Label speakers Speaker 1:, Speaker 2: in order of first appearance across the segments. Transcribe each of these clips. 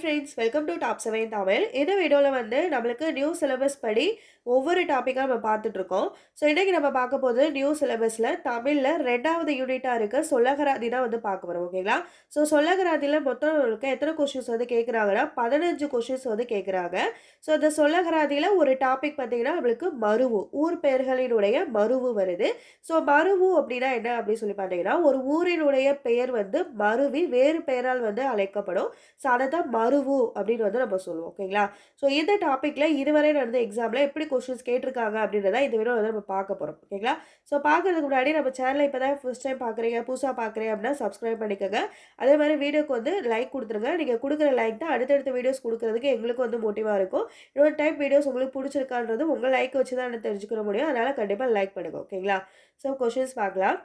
Speaker 1: Friends welcome to top seven Tamil இந்த வீடியோவில் வந்து நம்மளுக்கு நியூ சிலபஸ் படி ஒவ்வொரு டாப்பிக்காக நம்ம பார்த்துட்ருக்கோம் ஸோ இன்றைக்கி நம்ம பார்க்க போது நியூ சிலபஸில் தமிழில் ரெண்டாவது யூனிட்டாக இருக்க சொல்லகராதி தான் வந்து பார்க்க போகிறோம் ஓகேங்களா ஸோ சொல்லகராதியில் மொத்தம் நம்மளுக்கு எத்தனை கொஷின்ஸ் வந்து கேட்குறாங்கன்னா பதினஞ்சு கொஷின்ஸ் வந்து கேட்குறாங்க ஸோ இந்த சொல்லகராதியில் ஒரு டாபிக் பார்த்தீங்கன்னா நம்மளுக்கு மருவு ஊர் பெயர்களினுடைய மருவு வருது. ஸோ மருவு அப்படின்னா என்ன அப்படின்னு சொல்லி பார்த்தீங்கன்னா ஒரு ஊரினுடைய பெயர் வந்து மருவி வேறு பெயரால் வந்து அழைக்கப்படும். ஸோ அதை தான் மருவு அப்படின்னு வந்து நம்ம சொல்லுவோம் ஓகேங்களா ஸோ இந்த டாப்பிக்கில் இதுவரை நடந்த எக்ஸாமில் எப்படி கொஸ்டின்ஸ் கேட்டிருக்காங்க அப்படின்றத இந்த வீடியோ வந்து நம்ம பார்க்க போகிறோம் ஓகேங்களா ஸோ பார்க்கறதுக்கு முன்னாடி நம்ம சேனலை இப்போ தான் ஃபஸ்ட் டைம் பார்க்குறீங்க புதுசாக பார்க்குறீங்க அப்படின்னா சப்ஸ்கிரைப் பண்ணிக்கோங்க. அதே மாதிரி வீடியோக்கு வந்து லைக் கொடுத்துருங்க. நீங்கள் கொடுக்குற லைக் தான் அடுத்தடுத்த வீடியோஸ் கொடுக்குறதுக்கு எங்களுக்கு வந்து மோட்டிவாக இருக்கும். இன்னொரு டைப் வீடியோஸ் உங்களுக்கு பிடிச்சிருக்கான்றது உங்கள் லைக் வச்சு தான் தெரிஞ்சுக்கிற முடியும். அதனால் கண்டிப்பாக லைக் பண்ணுங்கள் ஓகேங்களா ஸோ கொஷின்ஸ் பார்க்கலாம்.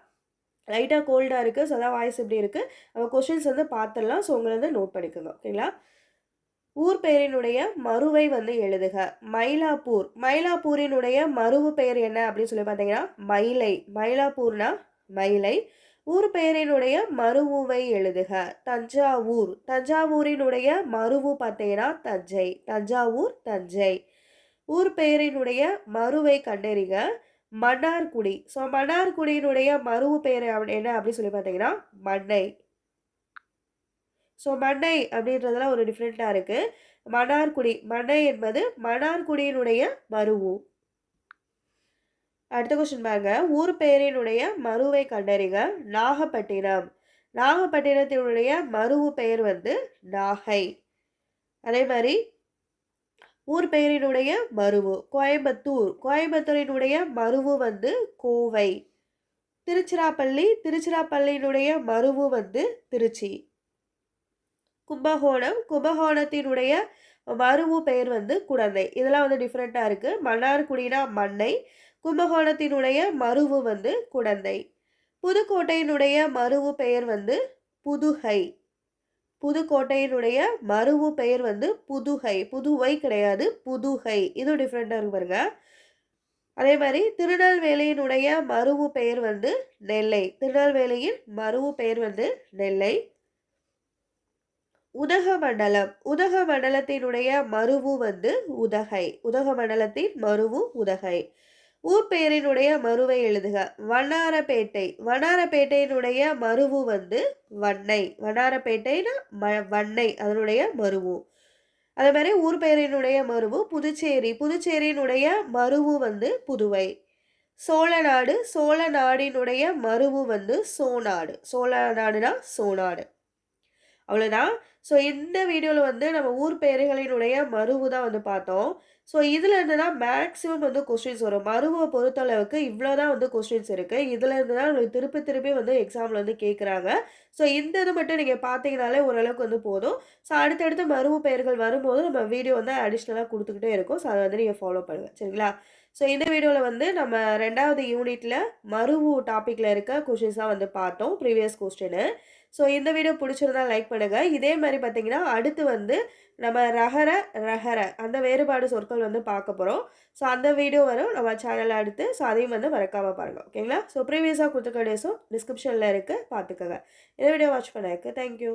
Speaker 1: லைட்டாக கோல்டாக இருக்குது ஸோ அதான் வாய்ஸ் இப்படி இருக்குது நம்ம கொஷின்ஸ் வந்து பார்த்துடலாம். ஸோ உங்களை வந்து நோட் பண்ணிக்கோங்க ஓகேங்களா ஊர் பெயரினுடைய மறுவை வந்து எழுதுக. மயிலாப்பூர். மயிலாப்பூரினுடைய மறுவு பெயர் என்ன அப்படின்னு சொல்லி பார்த்தீங்கன்னா மயிலை. மயிலாப்பூர்னா மயிலை. ஊர் பெயரினுடைய மறுவுவை எழுதுக. தஞ்சாவூர். தஞ்சாவூரினுடைய மறுவு பார்த்தீங்கன்னா தஞ்சை. தஞ்சாவூர் தஞ்சை. ஊர் பெயரினுடைய மறுவை கண்டறிக. மன்னார்குடி. ஸோ மன்னார்குடியினுடைய மறுவு பெயர் என்ன அப்படின்னு சொல்லி பார்த்தீங்கன்னா மண்ணை. ஸோ மண்ணை அப்படின்றதெல்லாம் ஒரு டிஃப்ரெண்ட்டாக இருக்குது மன்னார்குடி மண்ணை என்பது மன்னார்குடியினுடைய மருவு. அடுத்த கொஸ்டின் பாருங்க. ஊர் பெயரினுடைய மருவை கண்டறிங்க நாகப்பட்டினம். நாகப்பட்டினத்தினுடைய மருவு பெயர் வந்து நாகை. அதே மாதிரி ஊர் பெயரினுடைய மருவு கோயம்புத்தூர். கோயம்புத்தூரினுடைய மருவு வந்து கோவை. திருச்சிராப்பள்ளி திருச்சிராப்பள்ளியினுடைய மருவு வந்து திருச்சி. கும்பகோணம் கும்பகோணத்தினுடைய மருவு பெயர் வந்து குழந்தை இதெல்லாம் வந்து டிஃப்ரெண்ட்டாக இருக்குது மன்னார்குடினா மண்ணை கும்பகோணத்தினுடைய மருவு வந்து குழந்தை புதுக்கோட்டையினுடைய மருவு பெயர் வந்து புதுகை. புதுக்கோட்டையினுடைய மருவு பெயர் வந்து புதுகை. புதுவை கிடையாது புதுகை. இது டிஃப்ரெண்ட்டாக இருக்கு பாருங்க. அதே மாதிரி திருநெல்வேலியினுடைய மருவு பெயர் வந்து நெல்லை. திருநெல்வேலியின் மருவு பெயர் வந்து நெல்லை. உதகமண்டலம் உதகமண்டலத்தினுடைய மருவு வந்து உதகை. உதகமண்டலத்தின் மருவு உதகை. ஊர் பெயரினுடைய மருவை எழுதுக. வண்ணாரப்பேட்டை. வண்ணாரப்பேட்டையினுடைய மருவு வந்து வண்ணை. வண்ணாரப்பேட்டைனா ம வண்ணை. அதனுடைய மருவு. அதே மாதிரி ஊர் பெயரினுடைய மருவு புதுச்சேரி. புதுச்சேரியினுடைய மருவு வந்து புதுவை. சோழநாடு சோழ நாடினுடைய மருவு வந்து சோநாடு. சோழ நாடுனா சோநாடு. அவ்வளோதான் ஸோ இந்த வீடியோவில் வந்து நம்ம ஊர் பெயர்களினுடைய மருவு தான் வந்து பார்த்தோம். ஸோ இதுலேருந்து தான் மேக்ஸிமம் வந்து கொஸ்டின்ஸ் வரும். மருவை பொறுத்தளவுக்கு இவ்வளோ தான் வந்து கொஸ்டின்ஸ் இருக்குது இதுலேருந்து தான் உங்களுக்கு திருப்பி திருப்பி வந்து எக்ஸாமில் வந்து கேட்குறாங்க ஸோ இந்த இது மட்டும் நீங்கள் பார்த்தீங்கனாலே ஓரளவுக்கு வந்து போதும். ஸோ அடுத்தடுத்து மருவு பெயர்கள் வரும்போது நம்ம வீடியோ வந்து அடிஷ்னலாக கொடுத்துக்கிட்டே இருக்கும். ஸோ அதை வந்து நீங்கள் ஃபாலோ பண்ணுங்கள் சரிங்களா? ஸோ இந்த வீடியோவில் வந்து நம்ம ரெண்டாவது யூனிட்டில் மருவு டாப்பிக்கில் இருக்க கொஷின்ஸாக வந்து பார்த்தோம். ப்ரீவியஸ் கொஸ்டின் ஸோ இந்த வீடியோ பிடிச்சிருந்தா லைக் பண்ணுங்கள் இதே மாதிரி பார்த்தீங்கன்னா அடுத்து வந்து நம்ம ரகர ரகர அந்த வேறுபாடு சொற்கள் வந்து பார்க்க போகிறோம் ஸோ அந்த வீடியோ வரும். நம்ம சேனலில் அடுத்து ஸோ அதையும் வந்து மறக்காமல் பாருங்கள் ஓகேங்களா ஸோ ப்ரீவியஸாக கொடுத்துருக்க டேஸும் டிஸ்கிரிப்ஷனில் இருக்குது பார்த்துக்கோங்க. இந்த வீடியோ வாட்ச் பண்ணதுக்கு தேங்க்யூ